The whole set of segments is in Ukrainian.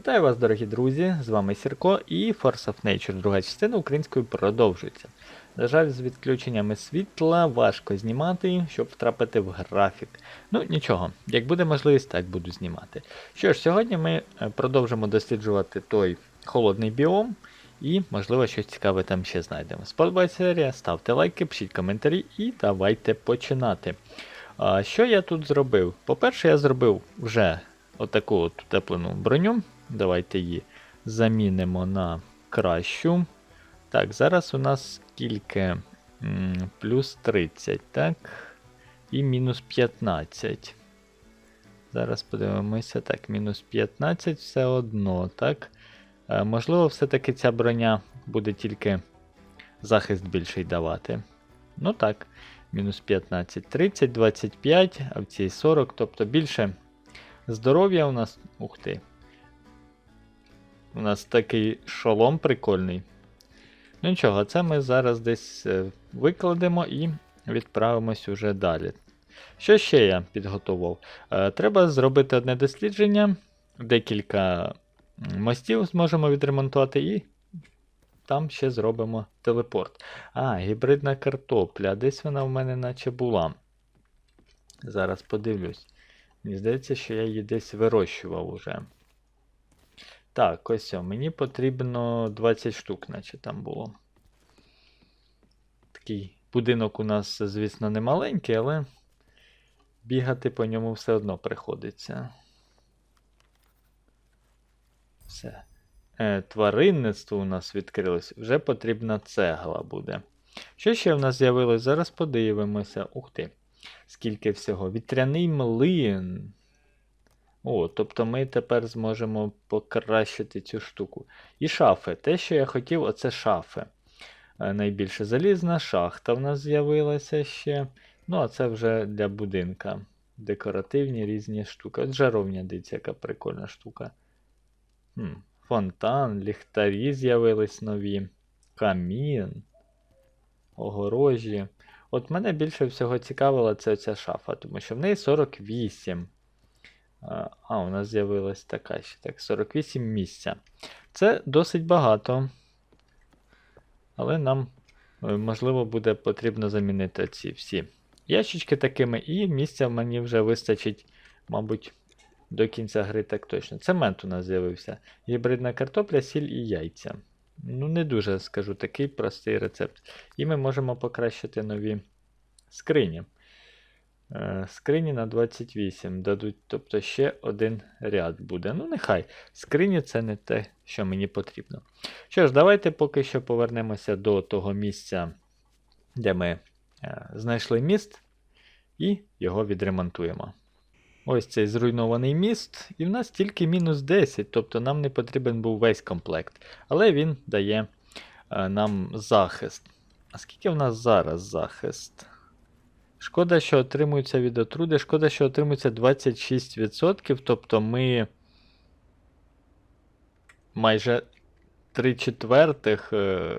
Вітаю вас, дорогі друзі! З вами Сірко і Force of Nature, друга частина української продовжується. На жаль, з відключеннями світла важко знімати, щоб втрапити в графік. Ну нічого, як буде можливість, так буду знімати. Що ж, сьогодні ми е, продовжимо досліджувати той холодний біом. І, можливо, щось цікаве там ще знайдемо. Сподобається серія, ставте лайки, пишіть коментарі і давайте починати. Що я тут зробив? По-перше, я зробив вже отаку от утеплену броню. Давайте її замінимо на кращу. Так, зараз у нас скільки? Плюс 30, так? І мінус 15. Зараз подивимося. Так, мінус 15 все одно, так? Е, Можливо, все-таки ця броня буде тільки захист більший давати. Ну так, мінус 15, 30, 25, а в цій 40, тобто більше здоров'я у нас. Ух ти. У нас такий шолом прикольний. Ну нічого, це ми зараз десь е, викладемо і відправимось уже далі. Що ще я підготував? Е, Треба зробити одне дослідження, декілька мостів зможемо відремонтувати і там ще зробимо телепорт. А, гібридна картопля. Десь вона в мене наче була. Зараз подивлюсь. Мені здається, що я її десь вирощував уже. Так, ось мені потрібно 20 штук, наче там було. Такий будинок у нас, звісно, не маленький, але бігати по ньому все одно приходиться. Все. Е, тваринництво у нас відкрилось. Вже потрібна цегла буде. Що ще в нас з'явилось? Зараз подивимося. Ух ти. Скільки всього. Вітряний млин. О, тобто ми тепер зможемо покращити цю штуку. І шафи. Те, що я хотів, оце шафи. Е, Найбільше залізна шахта в нас з'явилася ще. Ну, а це вже для будинка. Декоративні різні штуки. От жаровня, дивіться, яка прикольна штука. Хм. Фонтан, ліхтарі з'явились нові. Камін. Огорожі. От мене більше всього цікавила ця шафа, тому що в неї 48. А, у нас з'явилась така ще так, 48 місця. Це досить багато. Але нам, е, можливо, буде потрібно замінити ці всі ящички такими, і місця мені вже вистачить, мабуть, до кінця гри так точно. Цемент у нас з'явився. Гібридна картопля, сіль і яйця. Ну, не дуже, скажу, такий простий рецепт. І ми можемо покращити нові скрині. Е, Скрині на 28 дадуть, тобто ще один ряд буде. Ну, нехай. Скрині це не те, що мені потрібно. Що ж, давайте поки що повернемося до того місця, де ми е, знайшли міст, і його відремонтуємо. Ось цей зруйнований міст, і в нас тільки мінус 10, тобто нам не потрібен був весь комплект. Але він дає е, нам захист. А скільки в нас зараз захист? Шкода, що отримується від отруди. Шкода, що отримується 26%, тобто ми майже 3 четвертих е,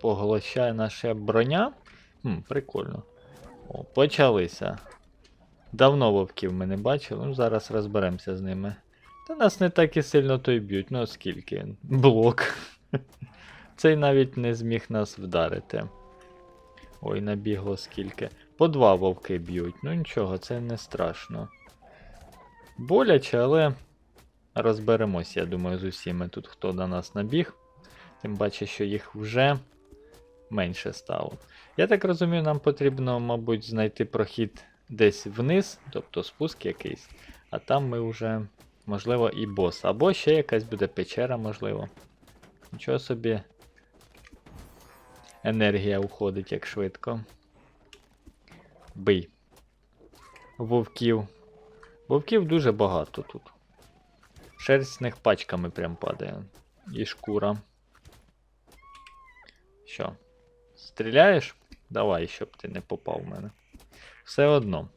поглощає наша броня. Хм, прикольно. О, почалися. Давно вовків ми не бачили, ну зараз розберемося з ними. Та нас не так і сильно то й б'ють, ну скільки? Блок. Цей навіть не зміг нас вдарити. Ой, набігло скільки. По два вовки б'ють. Ну нічого, це не страшно. Боляче, але розберемось, я думаю, з усіми тут, хто до нас набіг. Тим паче, що їх вже менше стало. Я так розумію, нам потрібно, мабуть, знайти прохід десь вниз, тобто спуск якийсь, а там ми вже, можливо, і бос. Або ще якась буде печера, можливо. Нічого собі. Енергія уходить як швидко. Бий. Вовків. Вовків дуже багато тут. Шерсть з них пачками прям падає. І шкура. Що? Стріляєш? Давай, щоб ти не попав в мене. Все одно.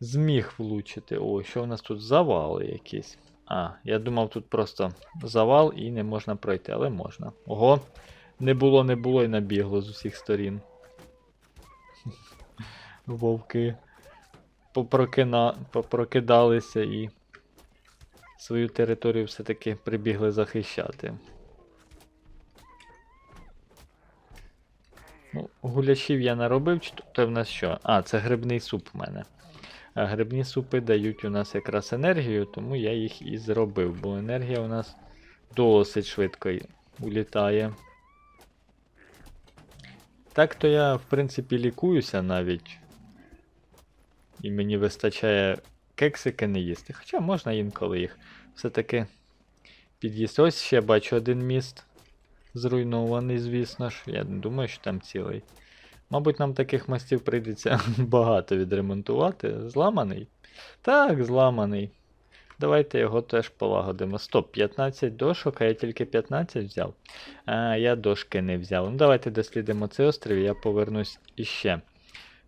Зміг влучити. О, що в нас тут завали якісь. А, я думав, тут просто завал і не можна пройти, але можна. Ого, не було, не було і набігло з усіх сторін. Вовки попрокина... попрокидалися і свою територію все-таки прибігли захищати. Ну, гуляшів я наробив, чи то в нас що? А, це грибний суп в мене. А грибні супи дають у нас якраз енергію, тому я їх і зробив, бо енергія у нас досить швидко улітає. Так то я, в принципі, лікуюся навіть. І мені вистачає кексики не їсти. Хоча можна інколи їх все-таки під'їсти. Ось ще бачу один міст. Зруйнований, звісно ж. Я думаю, що там цілий. Мабуть, нам таких мостів прийдеться багато відремонтувати. Зламаний? Так, зламаний. Давайте його теж полагодимо. Стоп, 15 дошок, а я тільки 15 взяв. А я дошки не взяв. Ну, давайте дослідимо цей острів, я повернусь іще.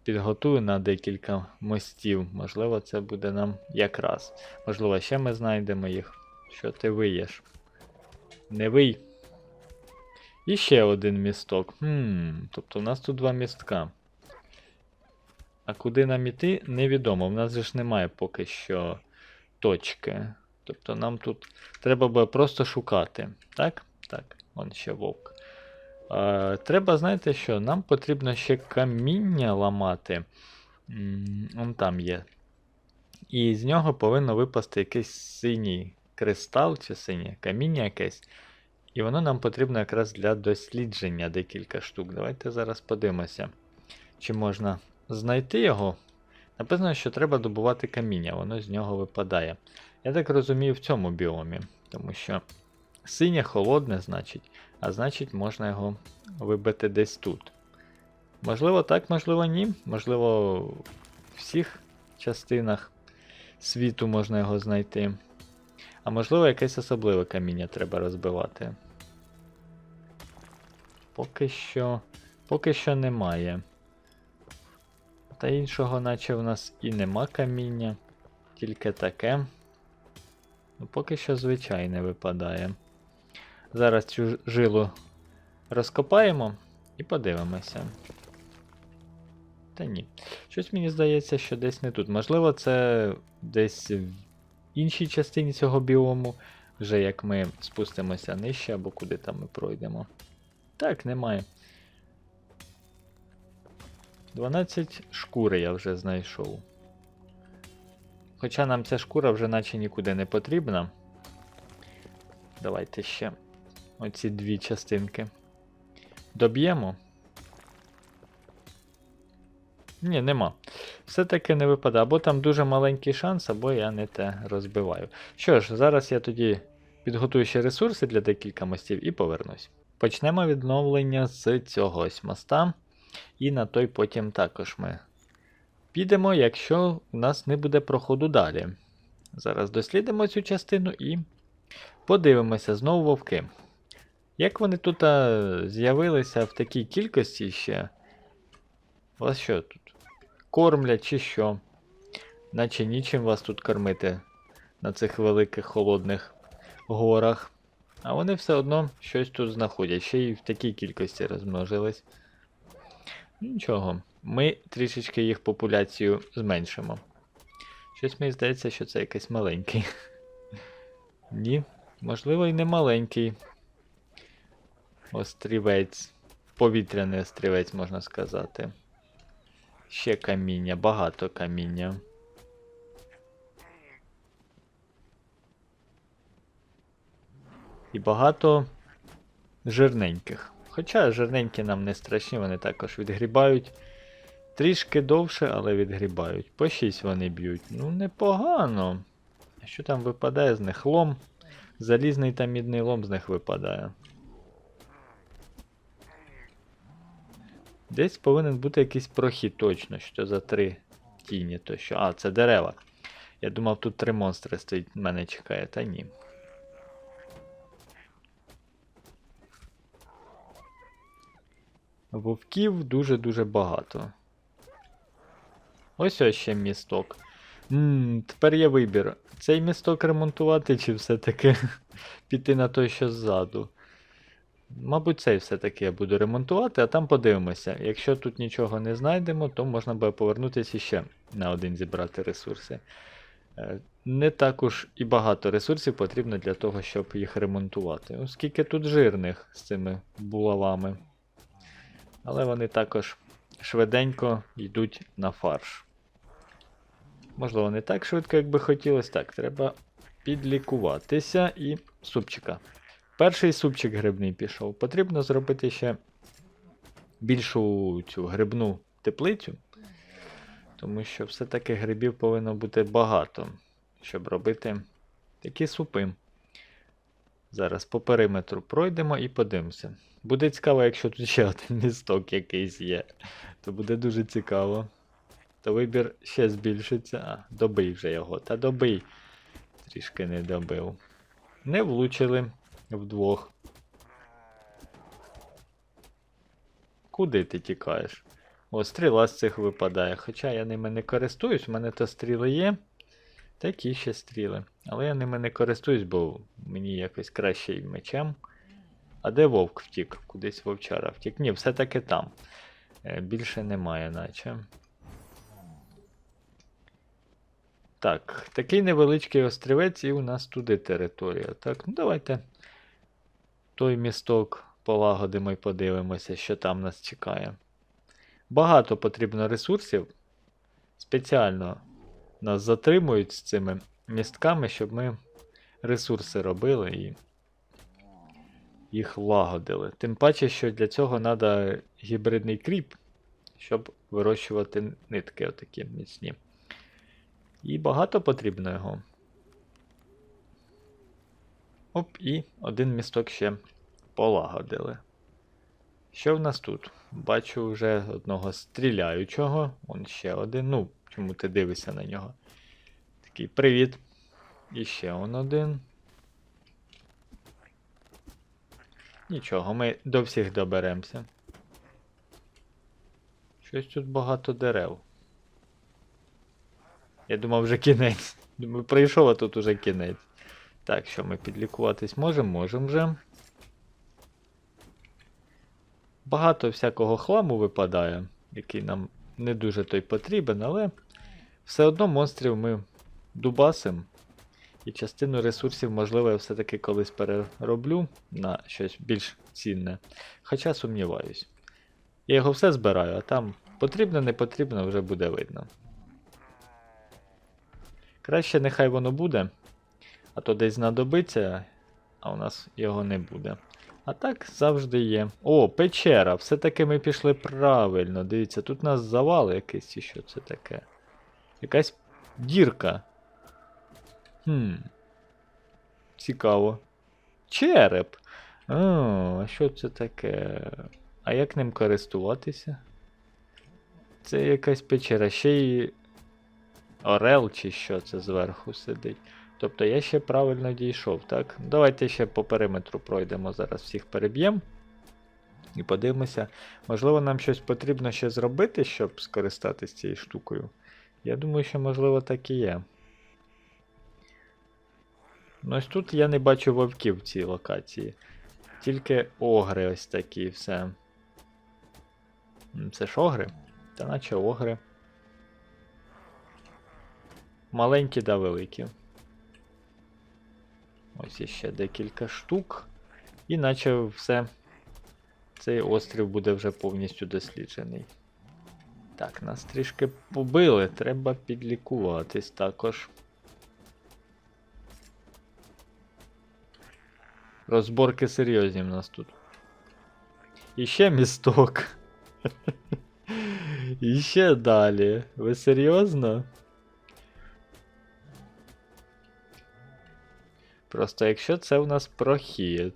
Підготую на декілька мостів. Можливо, це буде нам якраз. Можливо, ще ми знайдемо їх. Що ти виєш? Не вий. І ще один місток. Хм, тобто в нас тут два містка. А куди нам іти, невідомо. В нас ж немає поки що точки. Тобто нам тут треба буде просто шукати. Так? Так, вон ще вовк. Треба, знаєте що, нам потрібно ще каміння ламати. М, Вон там є. І з нього повинно випасти якийсь синій кристал чи синє каміння якесь. І воно нам потрібно якраз для дослідження декілька штук. Давайте зараз подивимося, чи можна знайти його. Написано, що треба добувати каміння, воно з нього випадає. Я так розумію в цьому біомі, тому що синє холодне, значить, а значить, можна його вибити десь тут. Можливо, так, можливо, ні. Можливо, в всіх частинах світу можна його знайти. А можливо, якесь особливе каміння треба розбивати. Поки що. Поки що немає. Та іншого, наче в нас і нема каміння. Тільки таке. Ну, поки що звичайне випадає. Зараз цю жилу розкопаємо і подивимося. Та ні. Щось мені здається, що десь не тут. Можливо, це десь в іншій частині цього біому, вже як ми спустимося нижче або куди там ми пройдемо. Так, немає. 12 шкури я вже знайшов. Хоча нам ця шкура вже наче нікуди не потрібна. Давайте ще оці дві частинки. Доб'ємо. Ні, нема. Все-таки не випадає. Або там дуже маленький шанс, або я не те розбиваю. Що ж, зараз я тоді підготую ще ресурси для декілька мостів і повернусь. Почнемо відновлення з цього ось моста. І на той потім також ми підемо, якщо у нас не буде проходу далі. Зараз дослідимо цю частину і подивимося знову вовки. Як вони тут з'явилися в такій кількості ще? Вас що тут? Кормлять чи що? Наче нічим вас тут кормити на цих великих холодних горах. А вони все одно щось тут знаходять, ще й в такій кількості розмножились. Нічого, ми трішечки їх популяцію зменшимо. Щось мені здається, що це якийсь маленький. Ні, можливо, і не маленький. Острівець. Повітряний острівець, можна сказати. Ще каміння, багато каміння. І багато жирненьких. Хоча жирненькі нам не страшні, вони також відгрібають. Трішки довше, але відгрібають. По 6 вони б'ють. Ну, непогано. А що там випадає з них? Лом. Залізний та мідний лом з них випадає. Десь повинен бути якийсь прохід точно, що за три тіні, то що. А, це дерева. Я думав, тут три монстри стоїть, мене чекає, та ні. Вовків дуже-дуже багато. Ось ось ще місток. Ммм, тепер є вибір. Цей місток ремонтувати чи все-таки піти на той, що ззаду. Мабуть, цей все-таки я буду ремонтувати, а там подивимося. Якщо тут нічого не знайдемо, то можна буде повернутися ще на один зібрати ресурси. Е, не також і багато ресурсів потрібно для того, щоб їх ремонтувати. Оскільки тут жирних з цими булавами. Але вони також швиденько йдуть на фарш. Можливо, не так швидко, як би хотілося. Так, треба підлікуватися і супчика. Перший супчик грибний пішов. Потрібно зробити ще більшу цю грибну теплицю. Тому що все-таки грибів повинно бути багато, щоб робити такі супи. Зараз по периметру пройдемо і подивимося. Буде цікаво, якщо тут ще один місток якийсь є. То буде дуже цікаво. То вибір ще збільшиться. А, добий вже його. Та добий. Трішки не добив. Не влучили вдвох. Куди ти тікаєш? О, стріла з цих випадає. Хоча я ними не користуюсь, у мене то стріли є. Такі ще стріли. Але я ними не користуюсь, бо мені якось краще і мечем. А де вовк втік? Кудись вовчара втік. Ні, все-таки там. Е, Більше немає, наче. Так, такий невеличкий острівець, і у нас туди територія. Так, ну давайте той місток полагодимо і подивимося, що там нас чекає. Багато потрібно ресурсів. Спеціально нас затримують з цими містками, щоб ми ресурси робили і їх лагодили. Тим паче, що для цього треба гібридний кріп, щоб вирощувати нитки отакі міцні. І багато потрібно його. Оп, і один місток ще полагодили. Що в нас тут? Бачу вже одного стріляючого. Он ще один. Ну, чому ти дивишся на нього? Такий привіт. І ще он один. Нічого, ми до всіх доберемося. Щось тут багато дерев. Я думав вже кінець. Думаю, прийшов, а тут уже кінець. Так, що ми підлікуватись можемо? Можемо вже. Багато всякого хламу випадає, який нам не дуже той потрібен, але все одно монстрів ми дубасим. І частину ресурсів, можливо, я все-таки колись перероблю на щось більш цінне. Хоча сумніваюсь. Я його все збираю, а там потрібно, не потрібно, вже буде видно. Краще нехай воно буде, а то десь знадобиться, а у нас його не буде. А так завжди є. О, печера. Все-таки ми пішли правильно. Дивіться, тут у нас завал якийсь, чи що це таке? Якась дірка. Хм. Цікаво. Череп. А що це таке? А як ним користуватися? Це якась печера. Ще й Орел чи що це зверху сидить. Тобто я ще правильно дійшов, так? Давайте ще по периметру пройдемо, зараз всіх переб'ємо. І подивимося. Можливо, нам щось потрібно ще зробити, щоб скористатися цією штукою. Я думаю, що можливо так і є. Ну ось тут я не бачу вовків в цій локації. Тільки огри ось такі все. Це ж огри? Та наче огри. Маленькі да великі. Ось іще декілька штук. І наче все. Цей острів буде вже повністю досліджений. Так, нас трішки побили, треба підлікуватись також. Розборки серйозні в нас тут. І ще місток. І ще далі. Ви серйозно? Просто якщо це у нас прохід,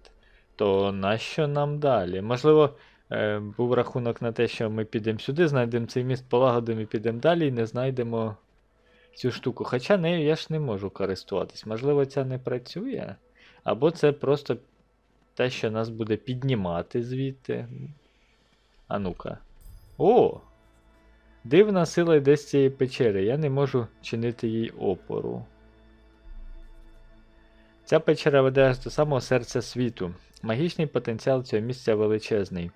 то нащо нам далі? Можливо, е, був рахунок на те, що ми підемо сюди, знайдемо цей міст, полагодимо і підемо далі і не знайдемо цю штуку. Хоча нею я ж не можу користуватись. Можливо, ця не працює. Або це просто те, що нас буде піднімати звідти. А ну-ка. О! Дивна сила йде з цієї печери. Я не можу чинити їй опору. Ця печера веде аж до самого серця світу. Магічний потенціал цього місця величезний.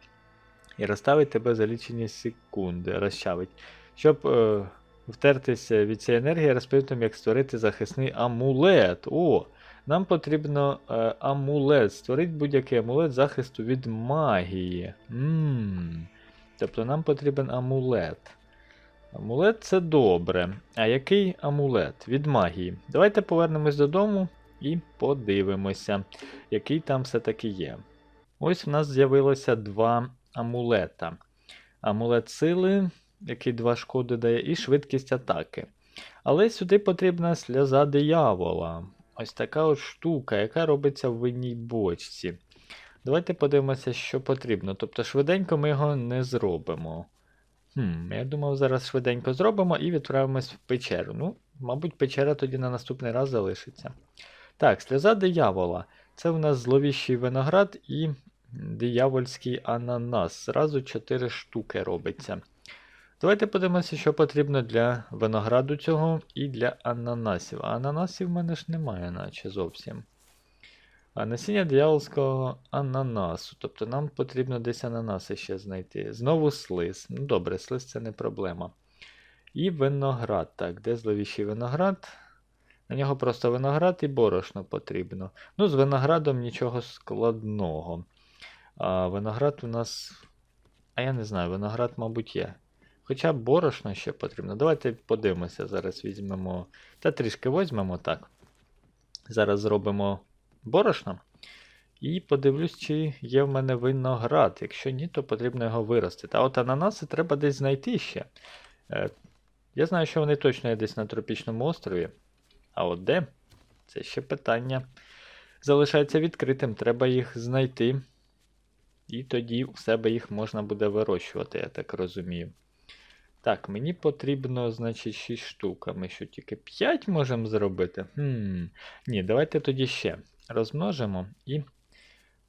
І розставить тебе за лічені секунди, розчавить. Щоб е, втертися від цієї енергії, розповім, як створити захисний амулет. О! Нам потрібно е, амулет. Створити будь-який амулет захисту від магії. Ммм. Тобто нам потрібен амулет. Амулет це добре. А який амулет? Від магії. Давайте повернемось додому і подивимося, який там все-таки є. Ось в нас з'явилося два амулета. Амулет сили, який два шкоди дає, і швидкість атаки. Але сюди потрібна сльоза диявола. Ось така от штука, яка робиться в винній бочці. Давайте подивимося, що потрібно. Тобто швиденько ми його не зробимо. Хм, я думав, зараз швиденько зробимо і відправимось в печеру. Ну, мабуть, печера тоді на наступний раз залишиться. Так, сльоза диявола. Це у нас зловіщий виноград і диявольський ананас. Зразу 4 штуки робиться. Давайте подивимося, що потрібно для винограду цього і для ананасів. А ананасів в мене ж немає, наче зовсім. А насіння дияволського ананасу. Тобто нам потрібно десь ананаси ще знайти. Знову слиз. Ну добре, слиз це не проблема. І виноград. Так, де зловіщий виноград? На нього просто виноград і борошно потрібно. Ну, з виноградом нічого складного. А виноград у нас. А я не знаю, виноград, мабуть, є. Хоча борошно ще потрібно. Давайте подивимося. Зараз візьмемо. Та трішки візьмемо так. Зараз зробимо борошно. І подивлюсь, чи є в мене виноград. Якщо ні, то потрібно його виростити. А от ананаси треба десь знайти ще. Е, я знаю, що вони точно є десь на тропічному острові. А от де? Це ще питання. Залишається відкритим. Треба їх знайти. І тоді у себе їх можна буде вирощувати, я так розумію. Так, мені потрібно, значить, 6 штук. А ми що тільки 5 можемо зробити? Хм. Ні, давайте тоді ще розмножимо і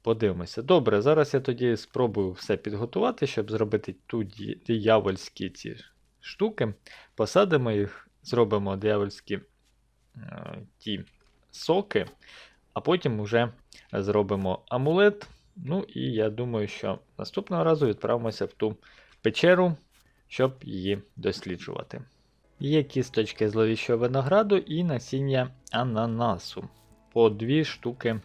подивимося. Добре, зараз я тоді спробую все підготувати, щоб зробити тут диявольські ці штуки. Посадимо їх, зробимо диявольські ті соки, а потім вже зробимо амулет. Ну і я думаю, що наступного разу відправимося в ту печеру, щоб її досліджувати. Є кісточки зловіщого винограду і насіння ананасу. По дві штуки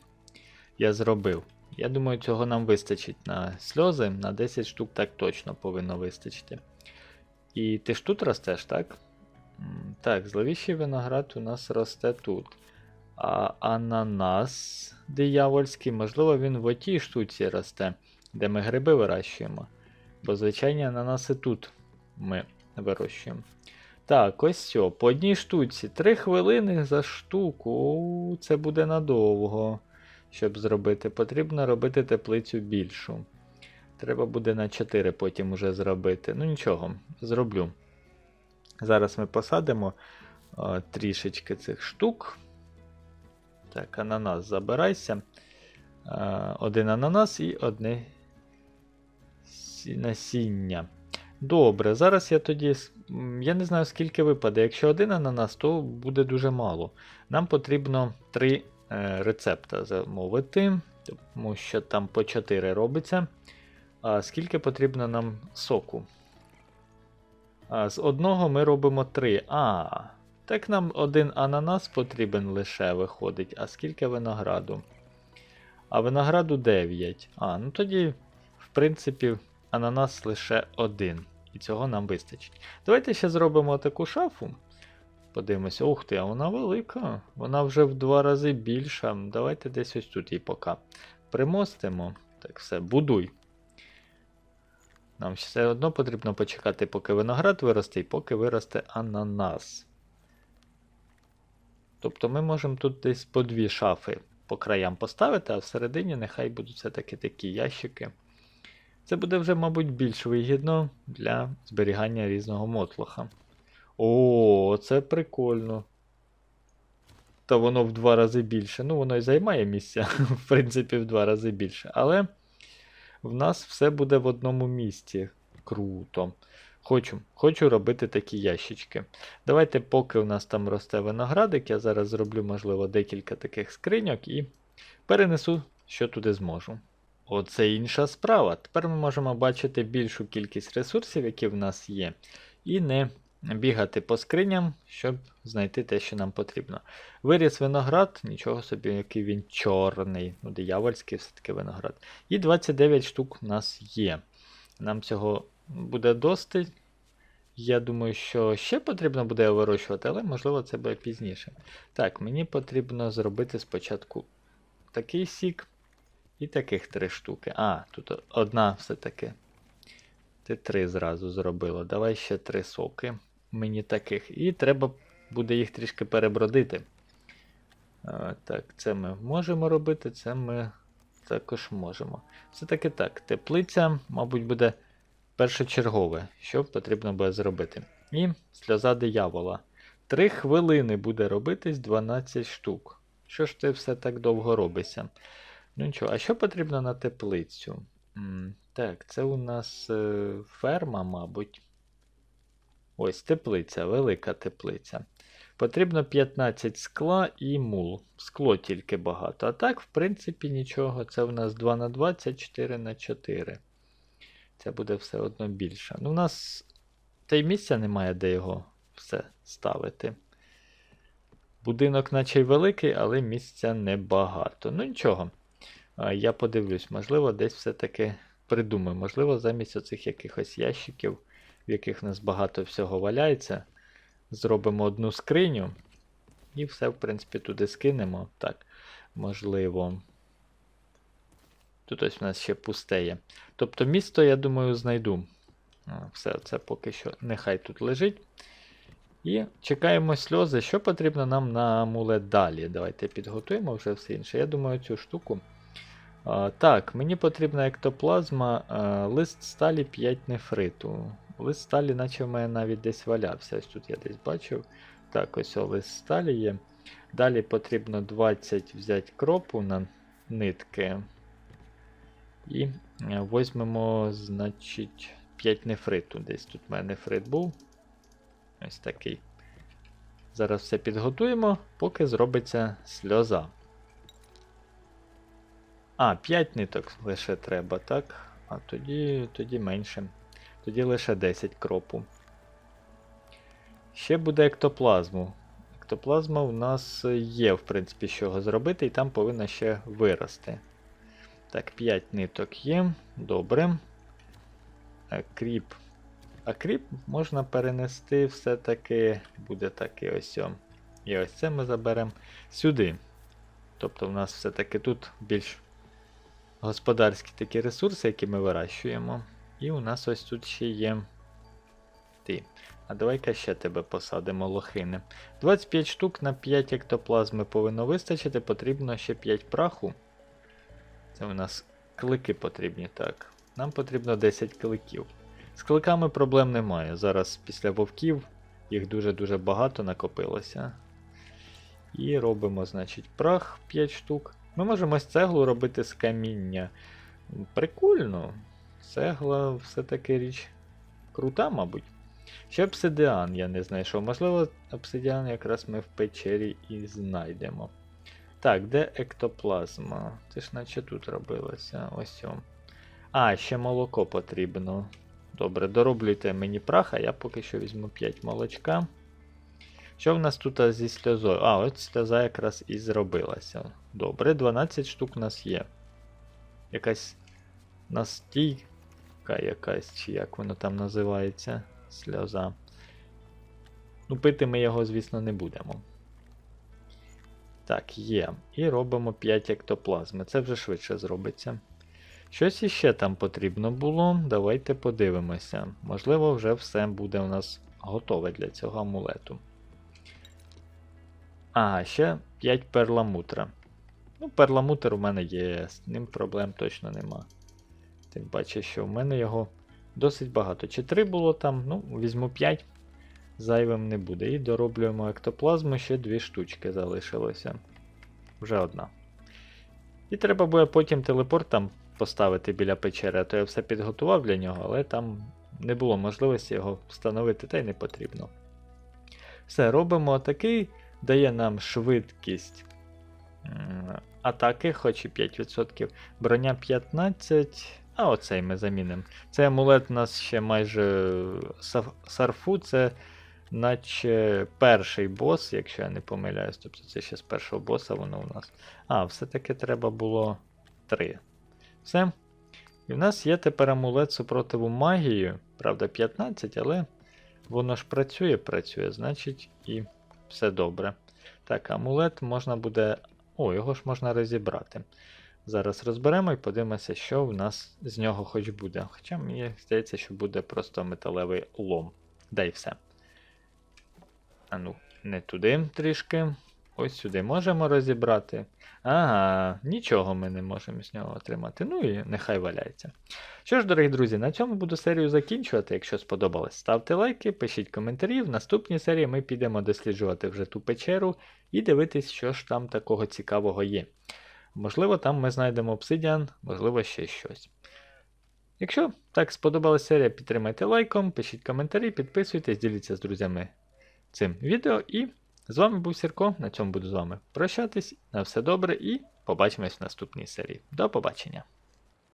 я зробив. Я думаю, цього нам вистачить на сльози, на 10 штук так точно повинно вистачити. І ти ж тут ростеш, так? Так, зловіщий виноград у нас росте тут. А ананас диявольський, можливо, він в отій штуці росте, де ми гриби вирощуємо. Бо звичайні ананаси тут ми вирощуємо. Так, ось все. По одній штуці. 3 хвилини за штуку. Це буде надовго. Щоб зробити. Потрібно робити теплицю більшу. Треба буде на 4 потім уже зробити. Ну нічого, зроблю. Зараз ми посадимо о, трішечки цих штук. Так, ананас забирайся. Е, Один ананас і одне насіння. Добре, зараз я тоді. Я не знаю, скільки випаде. Якщо один ананас, то буде дуже мало. Нам потрібно три е, рецепта замовити, тому що там по 4 робиться. А скільки потрібно нам соку? А, з одного ми робимо 3. А, так нам один ананас потрібен лише виходить. А скільки винограду? А винограду 9. А, ну тоді, в принципі, ананас лише один. І цього нам вистачить. Давайте ще зробимо таку шафу. Подивимося, ух ти, а вона велика. Вона вже в два рази більша. Давайте десь ось тут її поки примостимо. Так, все, будуй. Нам все одно потрібно почекати, поки виноград виросте, і поки виросте ананас. Тобто ми можемо тут десь по дві шафи по краям поставити, а всередині нехай будуть все-таки такі ящики. Це буде вже, мабуть, більш вигідно для зберігання різного мотлоха. О, це прикольно. Та воно в два рази більше. Ну, воно і займає місця, в принципі, в два рази більше. Але в нас все буде в одному місці. Круто. Хочу, хочу робити такі ящички. Давайте, поки у нас там росте виноградик, я зараз зроблю, можливо, декілька таких скриньок і перенесу, що туди зможу. Оце інша справа. Тепер ми можемо бачити більшу кількість ресурсів, які в нас є, і не бігати по скриням, щоб знайти те, що нам потрібно. Виріс виноград, нічого собі, який він чорний, ну, диявольський все-таки виноград. І 29 штук у нас є. Нам цього буде досить. Я думаю, що ще потрібно буде вирощувати, але можливо це буде пізніше. Так, мені потрібно зробити спочатку такий сік і таких три штуки. А, тут одна все-таки. Ти три зразу зробила. Давай ще три соки. Мені таких. І треба буде їх трішки перебродити. А, так, це ми можемо робити, це ми також можемо. Все-таки так, теплиця, мабуть, буде першочергове, що потрібно буде зробити. І сльоза диявола. Три хвилини буде робитись 12 штук. Що ж ти все так довго робишся? Ну нічого, а що потрібно на теплицю? Так, це у нас е, ферма, мабуть. Ось теплиця, велика теплиця. Потрібно 15 скла і мул. Скло тільки багато. А так, в принципі, нічого. Це у нас 2 на 20, 4 на 4. Це буде все одно більше. Ну, у нас та й місця немає, де його все ставити. Будинок, наче й великий, але місця небагато. Ну нічого. Я подивлюсь, можливо, десь все-таки придумаю. Можливо, замість оцих якихось ящиків, в яких у нас багато всього валяється, зробимо одну скриню. І все, в принципі, туди скинемо. Так, можливо. Тут ось у нас ще пусте є. Тобто місто, я думаю, знайду. Все, це поки що нехай тут лежить. І чекаємо сльози. Що потрібно нам на амулет далі? Давайте підготуємо вже все інше. Я думаю, цю штуку. Так, мені потрібна ектоплазма, лист сталі 5 нефриту. Лист сталі, наче в мене навіть десь валявся. Ось тут я десь бачив. Так, ось о, лист сталі є. Далі потрібно 20 взяти кропу на нитки. І е, візьмемо, значить, 5 нефриту. Десь тут в мене нефрит був. Ось такий. Зараз все підготуємо, поки зробиться сльоза. А, 5 ниток лише треба, так? А тоді, тоді менше. Тоді лише 10 кропу. Ще буде ектоплазму. Ектоплазма у нас є, в принципі, з чого зробити, і там повинна ще вирости. Так, 5 ниток є. Добре. А, кріп. А кріп можна перенести все-таки. Буде таки ось. І ось це ми заберемо сюди. Тобто в нас все-таки тут більш господарські такі ресурси, які ми вирощуємо. І у нас ось тут ще є ти. А давай-ка ще тебе посадимо лохини. 25 штук на 5 ектоплазми повинно вистачити, потрібно ще 5 праху. Це у нас клики потрібні, так. Нам потрібно 10 кликів. З кликами проблем немає. Зараз після вовків їх дуже-дуже багато накопилося. І робимо, значить, прах 5 штук. Ми можемо з цеглу робити з каміння. Прикольно. Цегла все-таки річ крута, мабуть. Ще обсидіан я не знайшов. Можливо, обсидіан якраз ми в печері і знайдемо. Так, де ектоплазма? Це ж наче тут робилося. Ось. о. А, ще молоко потрібно. Добре, дороблюйте мені прах, а я поки що візьму 5 молочка. Що в нас тут зі сльозою? А, от сльоза якраз і зробилася. Добре, 12 штук у нас є. Якась настійка якась, чи як воно там називається. Сльоза. Ну, пити ми його, звісно, не будемо. Так, є. І робимо 5 ектоплазми. Це вже швидше зробиться. Щось іще там потрібно було. Давайте подивимося. Можливо, вже все буде у нас готове для цього амулету. А, ще 5 перламутра. Ну, перламутр у мене є, з ним проблем точно нема. Тим паче, що в мене його досить багато. Чи 3 було там, ну, візьму 5, зайвим не буде. І дороблюємо ектоплазму, ще 2 штучки залишилося. Вже одна. І треба буде потім телепорт там поставити біля печери, а то я все підготував для нього, але там не було можливості його встановити, та й не потрібно. Все, робимо такий, дає нам швидкість атаки, хоч і 5%, броня 15. А оцей ми замінимо. Цей амулет у нас ще майже сарфу, це наче перший бос, якщо я не помиляюсь, тобто це ще з першого боса воно у нас. А, все-таки треба було 3. Все. І в нас є тепер амулет супротиву магії. Правда, 15, але воно ж працює, працює, значить і все добре. Так, амулет можна буде. О, його ж можна розібрати. Зараз розберемо і подивимося, що в нас з нього хоч буде. Хоча мені здається, що буде просто металевий лом. Да й все. А ну, не туди трішки. Ось сюди можемо розібрати. Ага, нічого ми не можемо з нього отримати. Ну і нехай валяється. Що ж, дорогі друзі, на цьому буду серію закінчувати. Якщо сподобалось, ставте лайки, пишіть коментарі. В наступній серії ми підемо досліджувати вже ту печеру і дивитись, що ж там такого цікавого є. Можливо, там ми знайдемо обсидіан, можливо, ще щось. Якщо так сподобалася серія, підтримайте лайком, пишіть коментарі, підписуйтесь, діліться з друзями цим відео. І з вами був Сірко. На цьому буду з вами прощатись. На все добре і побачимось в наступній серії. До побачення!